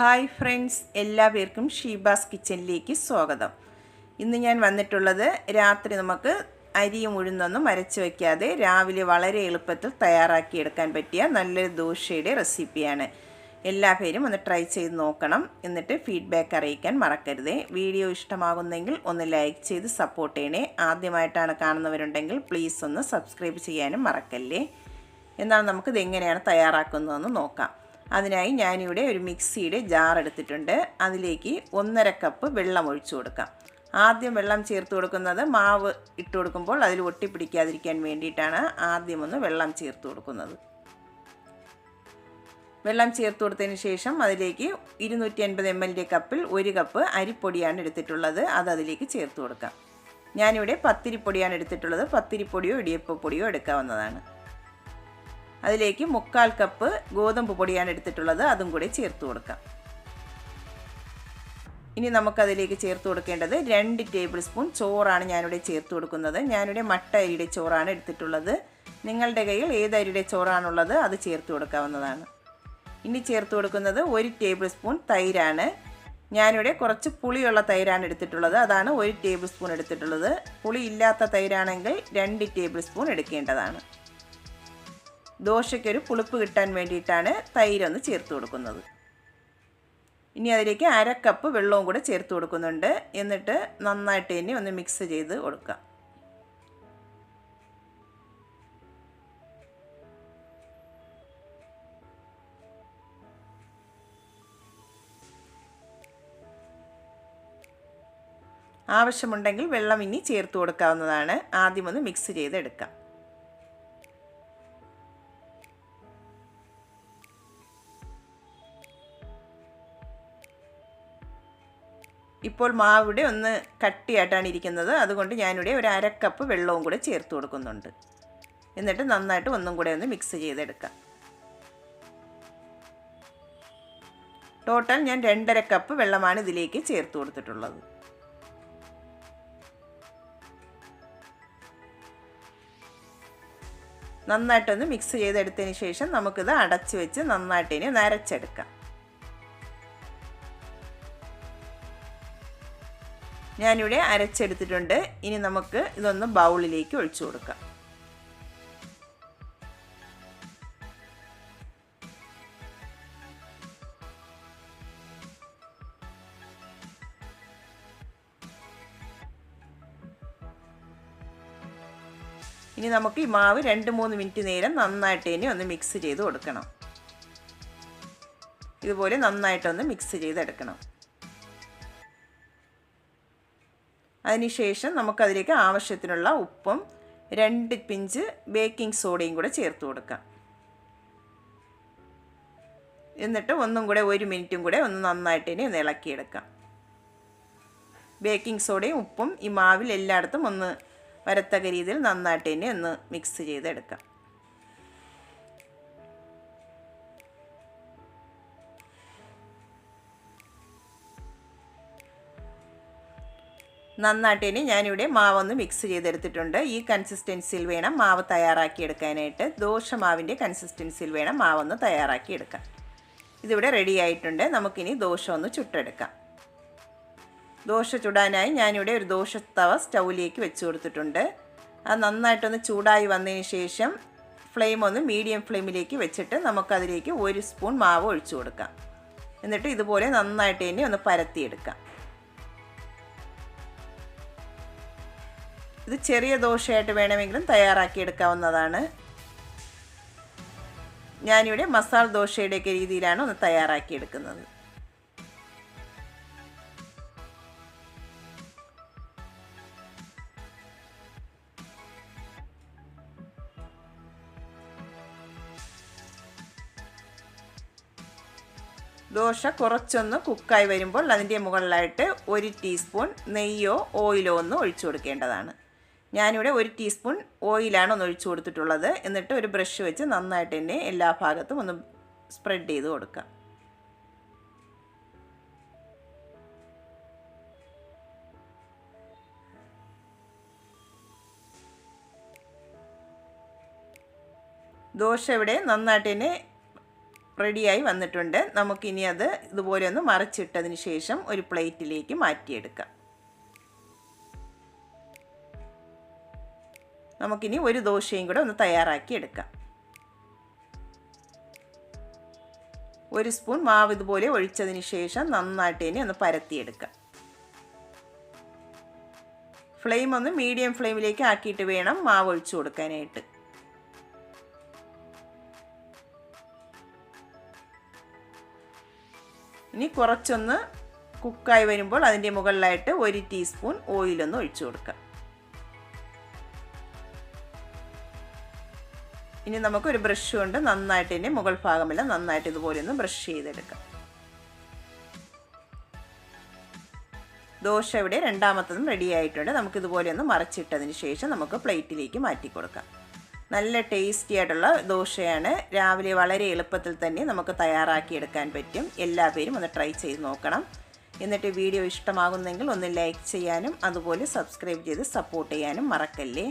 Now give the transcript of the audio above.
Hi friends എല്ലാവർക്കും ഷീബാസ് കിച്ചണിലേക്ക് സ്വാഗതം. ഇന്ന് ഞാൻ വന്നിട്ടുള്ളത് രാത്രി നമുക്ക് അരിയും ഉഴുന്നൊന്നും അരച്ച് വയ്ക്കാതെ രാവിലെ വളരെ എളുപ്പത്തിൽ തയ്യാറാക്കിയെടുക്കാൻ പറ്റിയ നല്ലൊരു ദോശയുടെ റെസിപ്പിയാണ്. എല്ലാ പേരും ഒന്ന് ട്രൈ ചെയ്ത് നോക്കണം. എന്നിട്ട് ഫീഡ്ബാക്ക് അറിയിക്കാൻ മറക്കരുതേ. വീഡിയോ ഇഷ്ടമാകുന്നെങ്കിൽ ഒന്ന് ലൈക്ക് ചെയ്ത് സപ്പോർട്ട് ചെയ്യണേ. ആദ്യമായിട്ടാണ് കാണുന്നവരുണ്ടെങ്കിൽ പ്ലീസ് ഒന്ന് സബ്സ്ക്രൈബ് ചെയ്യാനും മറക്കല്ലേ. എന്നാൽ നമുക്കിത് എങ്ങനെയാണ് തയ്യാറാക്കുന്നതെന്ന് നോക്കാം. അതിനായി ഞാനിവിടെ ഒരു മിക്സിയുടെ ജാർ എടുത്തിട്ടുണ്ട്. അതിലേക്ക് ഒന്നര കപ്പ് വെള്ളം ഒഴിച്ചു കൊടുക്കാം. ആദ്യം വെള്ളം ചേർത്ത് കൊടുക്കുന്നത് മാവ് ഇട്ട് കൊടുക്കുമ്പോൾ അതിൽ ഒട്ടിപ്പിടിക്കാതിരിക്കാൻ വേണ്ടിയിട്ടാണ് ആദ്യം ഒന്ന് വെള്ളം ചേർത്ത് കൊടുക്കുന്നത്. വെള്ളം ചേർത്ത് കൊടുത്തതിന് ശേഷം അതിലേക്ക് ഇരുന്നൂറ്റി അൻപത് എം എല്ലിന്റെ കപ്പിൽ ഒരു കപ്പ് അരിപ്പൊടിയാണ് എടുത്തിട്ടുള്ളത്. അത് അതിലേക്ക് ചേർത്ത് കൊടുക്കാം. ഞാനിവിടെ പത്തിരിപ്പൊടിയാണ് എടുത്തിട്ടുള്ളത്. പത്തിരിപ്പൊടിയോ ഇടിയപ്പപ്പൊടിയോ എടുക്കാവുന്നതാണ്. അതിലേക്ക് മുക്കാൽ കപ്പ് ഗോതമ്പ് പൊടിയാണ് എടുത്തിട്ടുള്ളത്. അതും കൂടി ചേർത്ത് കൊടുക്കാം. ഇനി നമുക്കതിലേക്ക് ചേർത്ത് കൊടുക്കേണ്ടത് രണ്ട് ടേബിൾ സ്പൂൺ ചോറാണ് ഞാനിവിടെ ചേർത്ത് കൊടുക്കുന്നത്. ഞാനിവിടെ മട്ട അരിയുടെ ചോറാണ് എടുത്തിട്ടുള്ളത്. നിങ്ങളുടെ കയ്യിൽ ഏത് അരിയുടെ ചോറാണുള്ളത് അത് ചേർത്ത് കൊടുക്കാവുന്നതാണ്. ഇനി ചേർത്ത് കൊടുക്കുന്നത് ഒരു ടേബിൾ സ്പൂൺ തൈരാണ്. ഞാനിവിടെ കുറച്ച് പുളിയുള്ള തൈരാണ് എടുത്തിട്ടുള്ളത്. അതാണ് ഒരു ടേബിൾ സ്പൂൺ എടുത്തിട്ടുള്ളത്. പുളി ഇല്ലാത്ത തൈരാണെങ്കിൽ രണ്ട് ടേബിൾ സ്പൂൺ എടുക്കേണ്ടതാണ്. ദോശയ്ക്കൊരു പുളിപ്പ് കിട്ടാൻ വേണ്ടിയിട്ടാണ് തൈരൊന്ന് ചേർത്ത് കൊടുക്കുന്നത്. ഇനി അതിലേക്ക് അര കപ്പ് വെള്ളവും കൂടെ ചേർത്ത് കൊടുക്കുന്നുണ്ട്. എന്നിട്ട് നന്നായിട്ട് ഇനി ഒന്ന് മിക്സ് ചെയ്ത് കൊടുക്കാം ആവശ്യമുണ്ടെങ്കിൽ വെള്ളം ഇനി ചേർത്ത് കൊടുക്കാവുന്നതാണ്. ആദ്യം ഒന്ന് മിക്സ് ചെയ്തെടുക്കാം. ഇപ്പോൾ മാവിടെ ഒന്ന് കട്ടിയായിട്ടാണ് ഇരിക്കുന്നത്. അതുകൊണ്ട് ഞാനിവിടെ ഒരു അരക്കപ്പ് വെള്ളവും കൂടെ ചേർത്ത് കൊടുക്കുന്നുണ്ട്. എന്നിട്ട് നന്നായിട്ട് ഒന്നും കൂടെ ഒന്ന് മിക്സ് ചെയ്തെടുക്കാം. ടോട്ടൽ ഞാൻ രണ്ടര കപ്പ് വെള്ളമാണ് ഇതിലേക്ക് ചേർത്ത് കൊടുത്തിട്ടുള്ളത്. നന്നായിട്ടൊന്ന് മിക്സ് ചെയ്തെടുത്തതിന് ശേഷം നമുക്കിത് അടച്ചു വെച്ച് നന്നായിട്ട് ഇനി നരച്ചെടുക്കാം ഞാനിവിടെ അരച്ചെടുത്തിട്ടുണ്ട്. ഇനി നമുക്ക് ഇതൊന്ന് ബൗളിലേക്ക് ഒഴിച്ചു കൊടുക്കാം. ഇനി നമുക്ക് ഈ മാവ് രണ്ട് മൂന്ന് മിനിറ്റ് നേരം നന്നായിട്ട് ഇനി ഒന്ന് മിക്സ് ചെയ്ത് കൊടുക്കണം. ഇതുപോലെ നന്നായിട്ടൊന്ന് മിക്സ് ചെയ്തെടുക്കണം. അതിനുശേഷം നമുക്കതിലേക്ക് ആവശ്യത്തിനുള്ള ഉപ്പും രണ്ട് പിഞ്ച് ബേക്കിംഗ് സോഡയും കൂടെ ചേർത്ത് കൊടുക്കാം. എന്നിട്ട് ഒന്നും കൂടെ ഒരു മിനിറ്റും കൂടെ ഒന്ന് നന്നായിട്ട് ഇനി ഒന്ന് ഇളക്കിയെടുക്കാം. ബേക്കിംഗ് സോഡയും ഉപ്പും ഈ മാവിൽ എല്ലായിടത്തും ഒന്ന് വരത്തക രീതിയിൽ നന്നായിട്ട് ഇനി ഒന്ന് മിക്സ് ചെയ്തെടുക്കാം. നന്നായിട്ട് ഇനി ഞാനിവിടെ മാവൊന്ന് മിക്സ് ചെയ്തെടുത്തിട്ടുണ്ട്. ഈ കൺസിസ്റ്റൻസിയിൽ വേണം മാവ് തയ്യാറാക്കിയെടുക്കാനായിട്ട്. ദോശ മാവിന്റെ കൺസിസ്റ്റൻസിയിൽ വേണം മാവൊന്ന് തയ്യാറാക്കിയെടുക്കാം ഇതിവിടെ റെഡി ആയിട്ടുണ്ട്. നമുക്കിനി ദോശ ഒന്ന് ചുട്ടെടുക്കാം. ദോശ ചുടാനായി ഞാനിവിടെ ഒരു ദോശ തവ സ്റ്റൗവിലേക്ക് വെച്ച് കൊടുത്തിട്ടുണ്ട്. അത് നന്നായിട്ടൊന്ന് ചൂടായി വന്നതിന് ശേഷം ഫ്ലെയിം ഒന്ന് മീഡിയം ഫ്ലെയിമിലേക്ക് വെച്ചിട്ട് നമുക്കതിലേക്ക് ഒരു സ്പൂൺ മാവ് ഒഴിച്ചു കൊടുക്കാം. എന്നിട്ട് ഇതുപോലെ നന്നായിട്ട് ഇനി ഒന്ന് പരത്തിയെടുക്കാം. ഇത് ചെറിയ ദോശയായിട്ട് വേണമെങ്കിലും തയ്യാറാക്കിയെടുക്കാവുന്നതാണ്. ഞാനിവിടെ മസാല ദോശയുടെയൊക്കെ രീതിയിലാണ് ഒന്ന് തയ്യാറാക്കിയെടുക്കുന്നത്. ദോശ കുറച്ചൊന്ന് കുക്കായി വരുമ്പോൾ അതിന്റെ മുകളിലായിട്ട് ഒരു ടീസ്പൂൺ നെയ്യോ ഓയിലോ ഒന്ന് ഒഴിച്ചു കൊടുക്കേണ്ടതാണ്. ഞാനിവിടെ ഒരു ടീസ്പൂൺ ഓയിലാണ് ഒന്ന് ഒഴിച്ചു കൊടുത്തിട്ടുള്ളത്. എന്നിട്ട് ഒരു ബ്രഷ് വെച്ച് നന്നായിട്ട് തന്നെ എല്ലാ ഭാഗത്തും ഒന്ന് സ്പ്രെഡ് ചെയ്ത് കൊടുക്കാം. ദോശ ഇവിടെ നന്നായിട്ട് തന്നെ റെഡിയായി വന്നിട്ടുണ്ട്. നമുക്കിനി അത് ഇതുപോലെ ഒന്ന് മറിച്ചിട്ടതിന് ശേഷം ഒരു പ്ലേറ്റിലേക്ക് മാറ്റിയെടുക്കാം. നമുക്കിനി ഒരു ദോശയും കൂടെ ഒന്ന് തയ്യാറാക്കി എടുക്കാം. ഒരു സ്പൂൺ മാവ് ഇതുപോലെ ഒഴിച്ചതിന് ശേഷം നന്നായിട്ട് ഇനി ഒന്ന് പരത്തിയെടുക്കാം. ഫ്ലെയിം ഒന്ന് മീഡിയം ഫ്ലെയിമിലേക്ക് ആക്കിയിട്ട് വേണം മാവ് ഒഴിച്ചു കൊടുക്കാനായിട്ട്. ഇനി കുറച്ചൊന്ന് കുക്കായി വരുമ്പോൾ അതിന്റെ മുകളിലായിട്ട് ഒരു ടീസ്പൂൺ ഓയിലൊന്ന് ഒഴിച്ചു കൊടുക്കാം. ഇനി നമുക്കൊരു ബ്രഷ് കൊണ്ട് നന്നായിട്ട് ഇതിന്റെ മുകൾ ഭാഗമെല്ലാം നന്നായിട്ട് ഇതുപോലെ ഒന്ന് ബ്രഷ് ചെയ്തെടുക്കാം. ദോശ ഇവിടെ രണ്ടാമത്തതും റെഡി ആയിട്ടുണ്ട്. നമുക്ക് ഇതുപോലെ ഒന്ന് മറച്ചിട്ടതിന് ശേഷം നമുക്ക് പ്ലേറ്റിലേക്ക് മാറ്റി കൊടുക്കാം. നല്ല ടേസ്റ്റി ആയിട്ടുള്ള ദോശയാണ്. രാവിലെ വളരെ എളുപ്പത്തിൽ തന്നെ നമുക്ക് തയ്യാറാക്കിയെടുക്കാൻ പറ്റും. എല്ലാ പേരും ഒന്ന് ട്രൈ ചെയ്ത് നോക്കണം. എന്നിട്ട് വീഡിയോ ഇഷ്ടമാകുന്നെങ്കിൽ ഒന്ന് ലൈക്ക് ചെയ്യാനും അതുപോലെ സബ്സ്ക്രൈബ് ചെയ്ത് സപ്പോർട്ട് ചെയ്യാനും മറക്കല്ലേ?